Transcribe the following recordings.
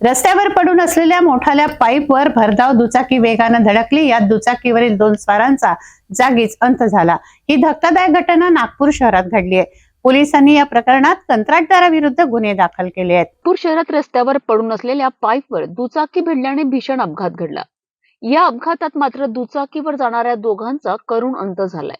रस्त्यावर पडून असलेल्या मोठाल्या पाईपवर भरधाव दुचाकी वेगानं धडकली. यात दुचाकीवरील दोन स्वारांचा जागीच अंत झाला. ही धक्कादायक घटना नागपूर शहरात घडली आहे. पोलिसांनी या प्रकरणात कंत्राटदाराविरुद्ध गुन्हे दाखल केले आहेत. नागपूर शहरात रस्त्यावर पडून असलेल्या पाईपवर दुचाकी भिडल्याने भीषण अपघात घडला. या अपघातात मात्र दुचाकीवर जाणाऱ्या दोघांचा करुण अंत झालाय.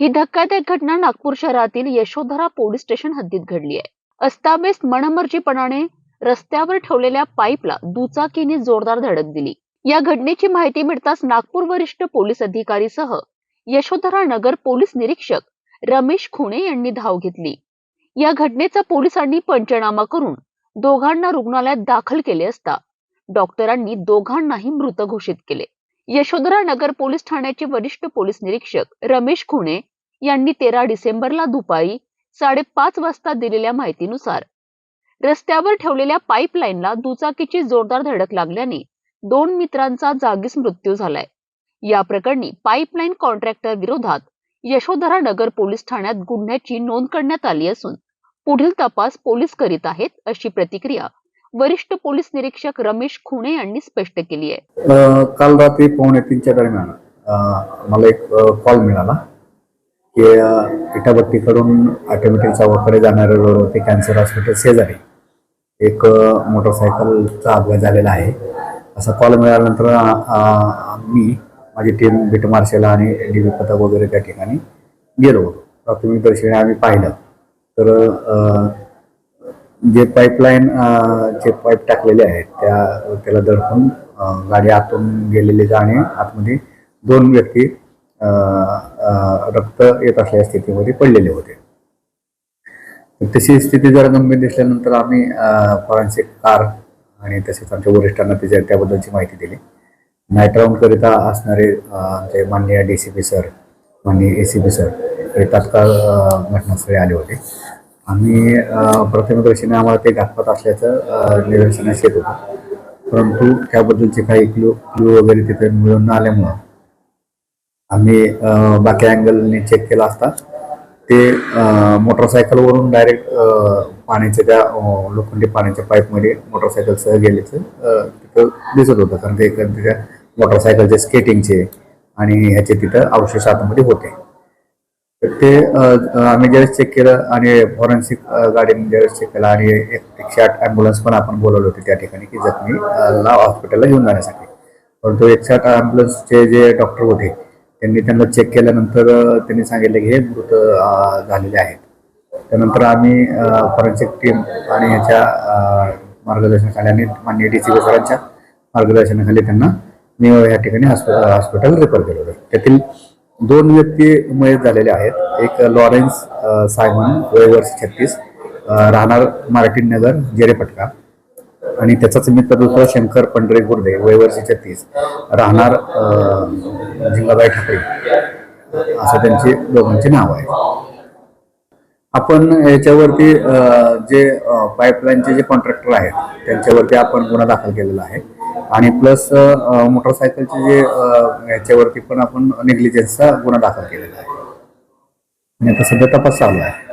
ही धक्कादायक घटना नागपूर शहरातील यशोधरा पोलीस स्टेशन हद्दीत घडली आहे. अस्ताबेस्त मनमर्जीपणाने रस्त्यावर ठेवलेल्या पाईपला दुचाकीने जोरदार धडक दिली. या घटनेची माहिती मिळताच नागपूर वरिष्ठ पोलीस अधिकारीसह यशोधरा नगर पोलीस निरीक्षक रमेश खुणे यांनी धाव घेतली. या घटनेचा पोलिसांनी पंचनामा करून दोघांना रुग्णालयात दाखल केले असता डॉक्टरांनी दोघांनाही मृत घोषित केले. यशोधरा नगर पोलीस ठाण्याचे वरिष्ठ पोलीस निरीक्षक रमेश खुणे यांनी तेरा डिसेंबरला दुपारी साडेपाच वाजता दिलेल्या माहितीनुसार रस्त्यावर ठेवलेल्या पाईपलाईनला दुचाकीची जोरदार धडक लागल्याने दोन मित्रांचा जागीच मृत्यू झालाय. या प्रकरणी पाईपलाईन कॉन्ट्रॅक्टर विरोधात यशोधरा नगर पोलीस ठाण्यात गुन्ह्याची नोंद करण्यात आली असून पुढील तपास पोलीस करीत आहेत अशी प्रतिक्रिया वरिष्ठ पोलीस निरीक्षक रमेश खुणे यांनी स्पष्ट केली आहे. काल रात्री पावणे तीनच्या दरम्यान मला एक कॉल मिळाला की इटाभट्टीकडून ऑटोमॅटिक चौकाकडे जाणाऱ्या रोडवरती कॅन्सर हॉस्पिटल शेजारी एक मोटरसायकलचा अपघात झालेला आहे. असा कॉल मिळाल्यानंतर मी माझी टीम बीट मार्शल आणि डी बी पथक वगैरे त्या ठिकाणी गेलो. होतो प्राथमिक दर्शनी आम्ही पाहिलं. तर जे पाईपलाईन जे पाईप टाकलेले आहेत त्या त्याला दडपून गाडी आतून गेलेली आणि आतमध्ये दोन व्यक्ती रक्त येत असलेल्या स्थितीमध्ये पडलेले होते. तशी स्थिती जरा गंभीर दिसल्यानंतर आम्ही फॉरेन्सिक कार आणि तसेच आमच्या वरिष्ठांना त्याच्या त्याबद्दलची माहिती दिली. नाईट राऊंडकरिता असणारे आमचे माननीय डी सी पी सर माननीय ए सी पी सर हे तात्काळ घटनास्थळी आले होते. आम्ही प्रथमदर्शीने आम्हाला ते घातपात असल्याचं निदर्शनास येत होतं. परंतु त्याबद्दलचे काही क्लू क्लू वगैरे तिथे मिळून न आल्यामुळं आम्ही बाकी अँगलने चेक केला असता ते मोटरसायकलवरून डायरेक्ट पाण्याच्या त्या लोखंडी पाण्याच्या पाईपमध्ये मोटरसायकलसह गेल्याचं तिथं दिसत होतं. कारण ते त्याच्या मोटरसायकलचे स्केटिंगचे आणि ह्याचे तिथं अवशेष आतमध्ये होते. तर ते आम्ही ज्यावेळेस चेक केलं आणि फॉरेन्सिक गाडीने ज्यावेळेस चेक केलं आणि एक एकशे आठ ॲम्ब्युलन्स पण आपण बोलवले होते त्या ठिकाणी की जखमी ला हॉस्पिटलला घेऊन जाण्यासाठी. परंतु एकशे आठ ॲम्ब्युलन्सचे जे डॉक्टर होते त्यांनी त्यांना चेक केल्यानंतर त्यांनी सांगितलं की हे मृत झालेले आहेत. त्यानंतर आम्ही फॉरेन्सिक टीम आणि ह्याच्या मार्गदर्शनाखाली आणि मान्य डी सी सरांच्या मार्गदर्शनाखाली त्यांना मी या ठिकाणी हॉस्पिटल हॉस्पिटल रेफर केलं होतं. त्यातील दोन व्यक्ती मयत झालेले आहेत. एक लॉरेन्स सायमन वय वर्ष छत्तीस राहणार मार्टिन नगर जेरेपटका. आणि त्याचाच मित्र दुसरा शंकर पंढरे गुर्दे वय छत्तीस राहणार अ, झिंगाबाई ठाकरे. असं त्यांचे दोघांचे नाव आहे आपण याच्यावरती जे पाईपलाईनचे जे कॉन्ट्रॅक्टर आहेत त्यांच्यावरती आपण गुन्हा दाखल केलेला आहे. आणि प्लस मोटरसायकलचे जे याच्यावरती पण आपण नेग्लिजन्सचा गुन्हा दाखल केलेला आहे. आणि आता सध्या तपास चालू आहे.